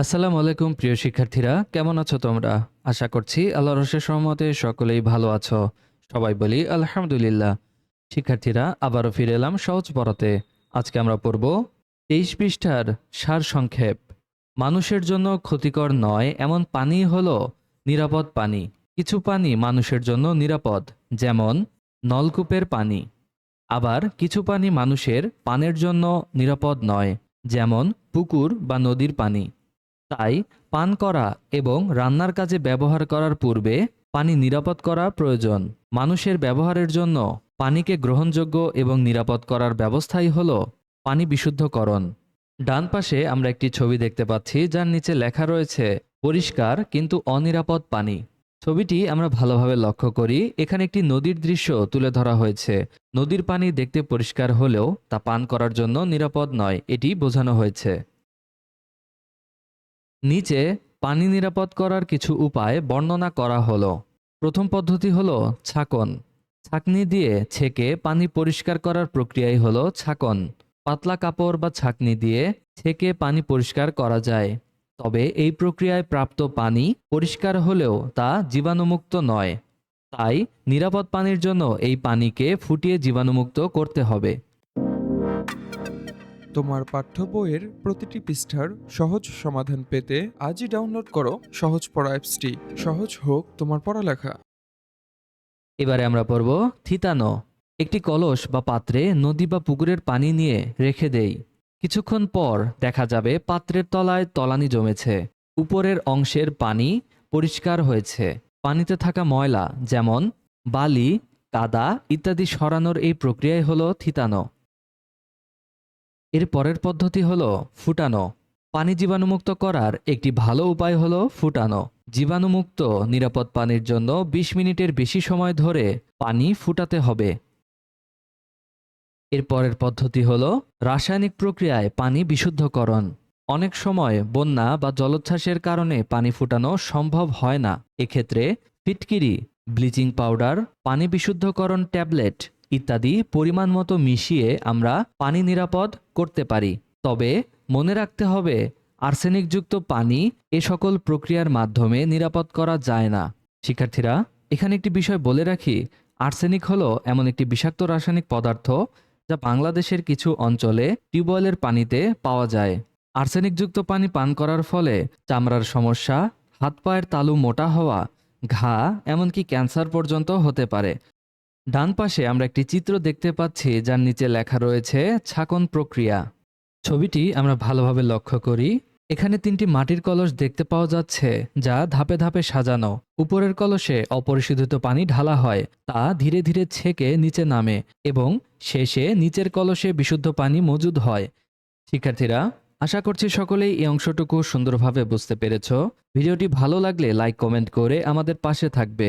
আসসালামু আলাইকুম, প্রিয় শিক্ষার্থীরা। কেমন আছো তোমরা? আশা করছি আল্লাহ রসের সহমতে সকলেই ভালো আছো। সবাই বলি আলহামদুলিল্লাহ। শিক্ষার্থীরা, আবারও ফিরে এলাম সহজ পড়াতে আজকে আমরা পড়ব তেইশ পৃষ্ঠার সার সংক্ষেপ। মানুষের জন্য ক্ষতিকর নয়, এমন পানি হলো নিরাপদ পানি। কিছু পানি মানুষের জন্য নিরাপদ, যেমন নলকূপের পানি। আবার কিছু পানি মানুষের পানের জন্য নিরাপদ নয়, যেমন পুকুর বা নদীর পানি। তাই পান করা এবং রান্নার কাজে ব্যবহার করার পূর্বে পানি নিরাপদ করা প্রয়োজন। মানুষের ব্যবহারের জন্য পানিকে গ্রহণযোগ্য এবং নিরাপদ করার ব্যবস্থাই হল পানি বিশুদ্ধকরণ। ডান পাশে আমরা একটি ছবি দেখতে পাচ্ছি, যার নিচে লেখা রয়েছে, পরিষ্কার কিন্তু অনিরাপদ পানি। ছবিটি আমরা ভালোভাবে লক্ষ্য করি, এখানে একটি নদীর দৃশ্য তুলে ধরা হয়েছে। নদীর পানি দেখতে পরিষ্কার হলেও তা পান করার জন্য নিরাপদ নয়, এটি বোঝানো হয়েছে। নিচে পানি নিরাপদ করার কিছু উপায় বর্ণনা করা হলো। প্রথম পদ্ধতি হলো ছাকন। ছাকনি দিয়ে ছেঁকে পানি পরিষ্কার করার প্রক্রিয়াই হলো ছাকন। পাতলা কাপড় বা ছাকনি দিয়ে ছেঁকে পানি পরিষ্কার করা যায়। তবে এই প্রক্রিয়ায় প্রাপ্ত পানি পরিষ্কার হলেও তা জীবাণুমুক্ত নয়। তাই নিরাপদ পানির জন্য এই পানিকে ফুটিয়ে জীবাণুমুক্ত করতে হবে। তোমার পাঠ্য বইয়ের প্রতিটি পৃষ্ঠার সহজ সমাধান পেতে আজই ডাউনলোড করো সহজ পড়া অ্যাপসটি সহজ হোক তোমার পড়ালেখা। এবারে আমরা পড়ব থিতানো। একটি কলস বা পাত্রে নদী বা পুকুরের পানি নিয়ে রেখে দেই। কিছুক্ষণ পর দেখা যাবে পাত্রের তলায় তলানি জমেছে। উপরের অংশের পানি পরিষ্কার হয়েছে। পানিতে থাকা ময়লা যেমন বালি, কাদা ইত্যাদি সরানোর এই প্রক্রিয়াই হলো থিতানো। এর পরের পদ্ধতি হলো ফুটানো। পানি জীবাণুমুক্ত করার একটি ভালো উপায় হলো ফুটানো। জীবাণুমুক্ত নিরাপদ পানির জন্য ২০ মিনিটের বেশি সময় ধরে পানি ফুটাতে হবে। এর পরের পদ্ধতি হলো রাসায়নিক প্রক্রিয়ায় পানি বিশুদ্ধকরণ। অনেক সময় বন্যা বা জলোচ্ছ্বাসের কারণে পানি ফুটানো সম্ভব হয় না। এক্ষেত্রে ফিটকিরি, ব্লিচিং পাউডার, পানি বিশুদ্ধকরণ ট্যাবলেট ইত্যাদি পরিমাণ মতো মিশিয়ে আমরা পানি নিরাপদ করতে পারি। তবে মনে রাখতে হবে, আর্সেনিকযুক্ত পানি এ সকল প্রক্রিয়ার মাধ্যমে নিরাপদ করা যায় না। শিক্ষার্থীরা, এখানে একটি বিষয় বলে রাখি, আর্সেনিক হলো এমন একটি বিষাক্ত রাসায়নিক পদার্থ যা বাংলাদেশের কিছু অঞ্চলে টিউবওয়েলের পানিতে পাওয়া যায়। আর্সেনিকযুক্ত পানি পান করার ফলে চামড়ার সমস্যা হাত পায়ের তালু মোটা হওয়া, ঘা, এমনকি ক্যান্সার পর্যন্ত হতে পারে। ডান পাশে আমরা একটি চিত্র দেখতে পাচ্ছি, যার নিচে লেখা রয়েছে, ছাকন প্রক্রিয়া। ছবিটি আমরা ভালোভাবে লক্ষ্য করি। এখানে তিনটি মাটির কলস দেখতে পাওয়া যাচ্ছে, যা ধাপে ধাপে সাজানো। উপরের কলসে অপরিশোধিত পানি ঢালা হয়, তা ধীরে ধীরে ছেকে নিচে নামে এবং শেষে নিচের কলসে বিশুদ্ধ পানি মজুদ হয়। শিক্ষার্থীরা, আশা করছি সকলেই এই অংশটুকু সুন্দরভাবে বুঝতে পেরেছ। ভিডিওটি ভালো লাগলে লাইক, কমেন্ট করে আমাদের পাশে থাকবে।